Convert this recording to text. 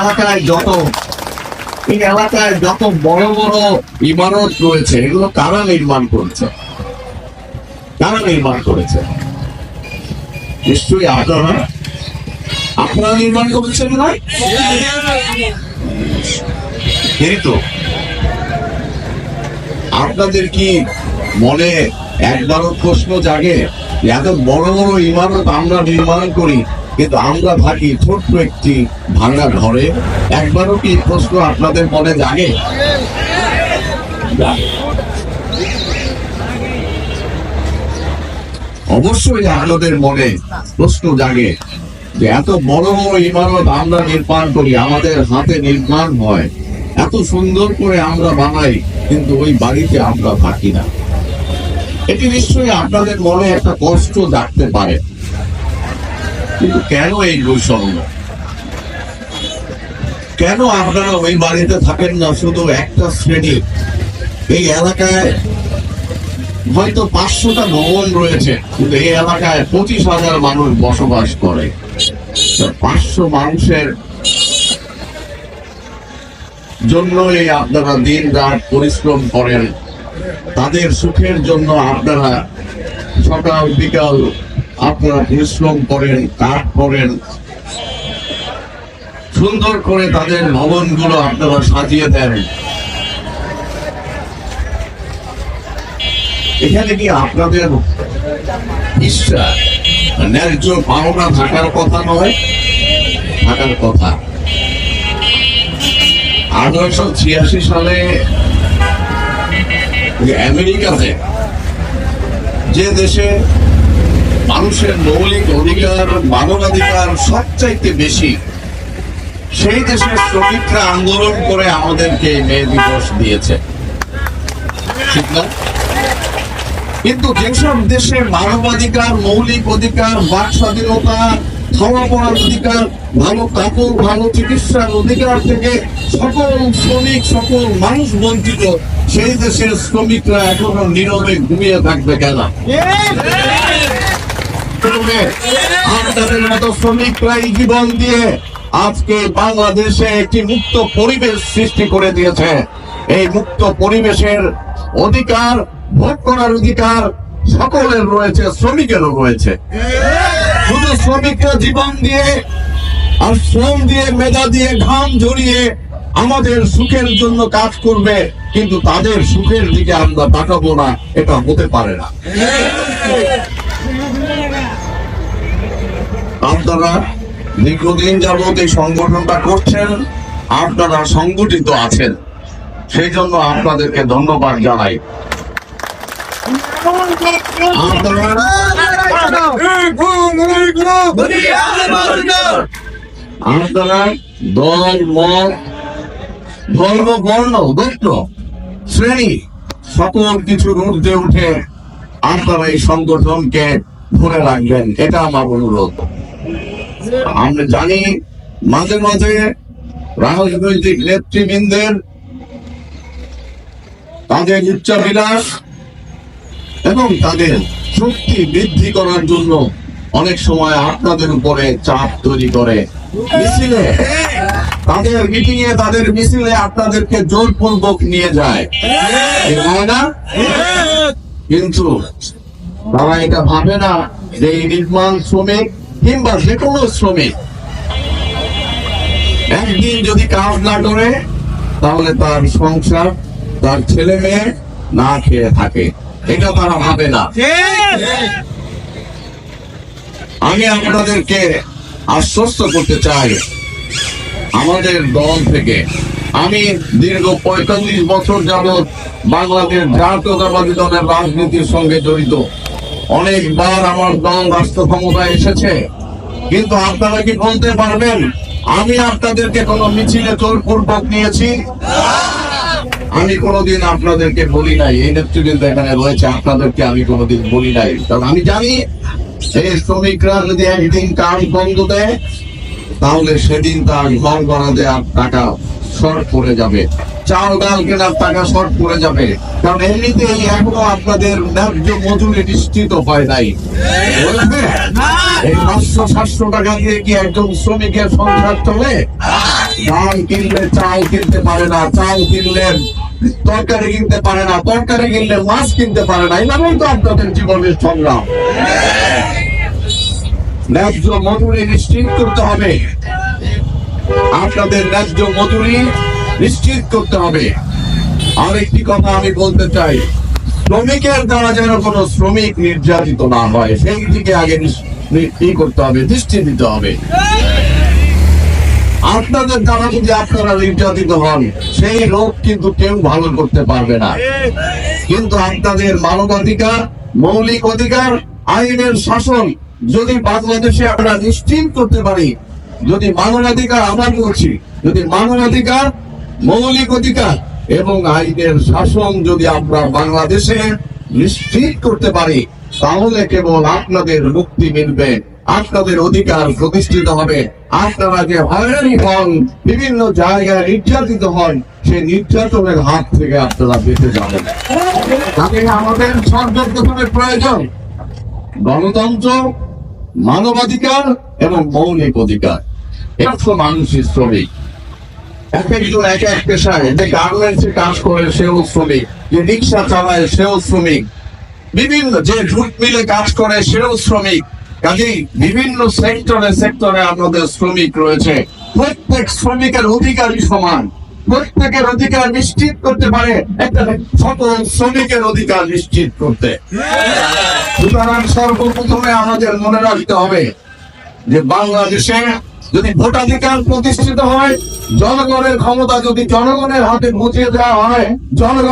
এলাকায় যত, এই এলাকায় যত বড় বড় ইমারত রয়েছে, এগুলো কারা নির্মাণ কারা নির্মাণ করেছে? নিশ্চয়ই আপনারা? আপনারা নির্মাণ করেছেন কিন্তু আপনাদের কি মনে একবারও প্রশ্ন জাগে এত বড় বড় ইমারত আমরা নির্মাণ করি কিন্তু আমরা থাকি ছোট্ট একটি ভাঙা ঘরে একবারও কি প্রশ্ন আপনাদের মনে জাগে। অবশ্যই আপনাদের মনে প্রশ্ন জাগে যে এত বড় বড় ইমারত আমরা নির্মাণ করি, আমাদের হাতে নির্মাণ হয়। এত সুন্দর করে আমরা বানাই, কিন্তু ওই বাড়িতে আমরা থাকি না। এটি নিশ্চয়ই আপনাদের মনে একটা কষ্ট জাগতে পারে। কিন্তু কেন এই বৈষম্য কেন আপনারা ওই বাড়িতে থাকেন না? শুধু একটা শ্রেণি। এই এলাকায় হয়তো পাঁচশোটা ভবন রয়েছে, কিন্তু এই এলাকায় পঁচিশ হাজার মানুষ বসবাস করে। পাঁচশো মানুষের জন্য এই আপনারা দিন রাত পরিশ্রম করেন। তাদের সুখের জন্য আপনারা সকাল, বিকাল আপনারা পরিশ্রম করেন, কাজ করেন। সুন্দর করে তাদের ভবনগুলো আপনারা সাজিয়ে দেন। এখানে কি আপনাদের ইচ্ছা ন্যায্য পাওনা থাকার কথা নয়, থাকার কথা। আঠারোশো ছিয়াশি সালে আমেরিকাতে যে দেশে মানুষের মৌলিক অধিকার, মানবাধিকার সবচাইতে বেশি। সেই দেশের শ্রমিকরা আন্দোলন করে আমাদেরকে মে দিবস দিয়েছে। ঠিক না? কিন্তু যেসব দেশে মানবাধিকার, মৌলিক অধিকার, বাক স্বাধীনতা, খাওয়া পড়ার অধিকার, ভালো কাপড়, ভালো চিকিৎসার অধিকার থেকে সকল শ্রমিক, সকল মানুষ বঞ্চিত, সেই দেশের শ্রমিকরা এখনও নীরবে ঘুমিয়ে থাকবে কেন? তবে আপনাদের জীবন দিয়ে আজকে বাংলাদেশে একটি মুক্ত পরিবেশ সৃষ্টি করে দিয়েছে। এই মুক্ত পরিবেশের অধিকার ভোগ করার অধিকার সকলের রয়েছে, শ্রমিকেরও রয়েছে। শুধু শ্রমিকরা জীবন দিয়ে আর শ্রম দিয়ে মেধা দিয়ে ঘাম আমাদের সুখের জন্য কাজ করবে, কিন্তু তাদের সুখের দিকে আমরা তাকাবো না, এটা হতে পারে না। আপনারা দীর্ঘদিন যাবত এই সংগঠনটা করছেন, আপনারা সংগঠিত আছেন। সেই জন্য আপনাদেরকে ধন্যবাদ জানাই। আপনারা দল বর্ণ শ্রেণি, সকল উঠে আপনারা এই সংগঠনকে ধরে রাখবেন। এটা আমার অনুরোধ। আমরা জানি মাঝে মাঝে রাজনৈতিক নেতৃবৃন্দের তাদের উচ্চাবিলাস এবং তাদের শক্তি বৃদ্ধি করার জন্য অনেক সময় আপনাদের উপরে চাপ তৈরি করে। মিছিলে তাদের মিটিং এ তাদের মিছিলে আপনাদেরকে জোরপূর্বক নিয়ে যায়। না? কিন্তু তারা এটা ভাবে না যে এই নির্মাণ শ্রমিক কিংবা যে কোনো শ্রমিক। একদিন যদি কাজ না করে তাহলে তার সংসার তার ছেলে মেয়ে না খেয়ে থাকে। এটা তারা ভাবে না। আমি আপনাদেরকে আশ্বস্ত করতে চাই আমাদের দল থেকে। আমি দীর্ঘ পঁয়তাল্লিশ বছর যাবৎ বাংলাদেশ জাতীয়তাবাদী দলের রাজনীতির সঙ্গে জড়িত। অনেকবার আমার দল রাষ্ট্র ক্ষমতায় এসেছে। কিন্তু আপনারা কি বলতে পারবেন? আমি আপনাদেরকে কোনো মিছিলে জোরপূর্বক নিয়েছি আমি কোনোদিন আপনাদেরকে বলি নাই। এই নেতৃবৃন্দ এখানে রয়েছে, আপনাদেরকে আমি কোনোদিন বলি নাই। কারণ আমি জানি এই শ্রমিকরা যদি একদিন কাজ বন্ধ দেয়, তাহলে সেদিন তার ঘর ভাড়া দেওয়ার টাকা শর্ট পড়ে যাবে। চাল, ডাল কেনার টাকা শর্ট পড়ে যাবে। কারণ এমনিতেই এখনও আপনাদের ন্যায্য মজুরি নিশ্চিত হয় নাই। এই পাঁচশো, সাতশো টাকা দিয়ে কি একজন শ্রমিকের সংসার চলে? ধান কিনলে চাল কিনতে পারে না, চাল কিনলে তরকারি কিনতে পারে না, তরকারি কিনলে মাছ কিনতে পারে না, এভাবেই তো আপনাদের জীবনের সংগ্রাম। ন্যায্য মজুরি নিশ্চিত করতে হবে। আপনাদের ন্যায্য মজুরি নিশ্চিত করতে হবে। আরেকটি কথা আমি বলতে চাই, শ্রমিকের দ্বারা যেন কোনো শ্রমিক নির্যাতিত না হয় সেই দিকে আগে ই করতে হবে, দৃষ্টি দিতে হবে। আপনাদের দ্বারা যদি আপনারা নির্যাতিত হন, সেই লোক কিন্তু কেউ ভালো করতে পারবে না। কিন্তু আপনাদের মানবাধিকার, মৌলিক অধিকার, আইনের শাসন যদি বাংলাদেশে আমরা নিশ্চিত করতে পারি যদি মানবাধিকার আবার বলছি যদি মানবাধিকার মৌলিক অধিকার এবং আইনের শাসন যদি আমরা বাংলাদেশে নিশ্চিত করতে পারি, তাহলে কেবল আপনাদের মুক্তি মিলবে, আপনাদের অধিকার প্রতিষ্ঠিত হবে। আপনারা যে হয়রানি হন, বিভিন্ন জায়গায় নির্যাতিত হন সেই নির্যাতনের হাত থেকে আপনারা বেঁচে যাবেন। আমাদের সর্বপ্রথমে প্রয়োজন গণতন্ত্র মানবাধিকার এবং মৌলিক অধিকার। একশো মানুষই শ্রমিক। এক একজন এক এক পেশায় যে কাজ করে সেও শ্রমিক, যে রিক্সা চালায় সেও শ্রমিক। বিভিন্ন যে মিলে কাজ করে সেও শ্রমিক। বিভিন্ন সেক্টরে সেক্টরে আমাদের শ্রমিক রয়েছে। প্রত্যেক শ্রমিকের অধিকারই সমান। প্রত্যেকের অধিকার নিশ্চিত করতে পারে, একটা সকল শ্রমিকের অধিকার নিশ্চিত করতে। সুতরাং সর্বপ্রথমে আমাদের মনে রাখতে হবে যে বাংলাদেশে যদি ভোটাধিকার প্রতিষ্ঠিত হয়, জনগণের ক্ষমতা যদি জনগণের হাতে মুছিয়ে দেওয়া হয়, জনগণ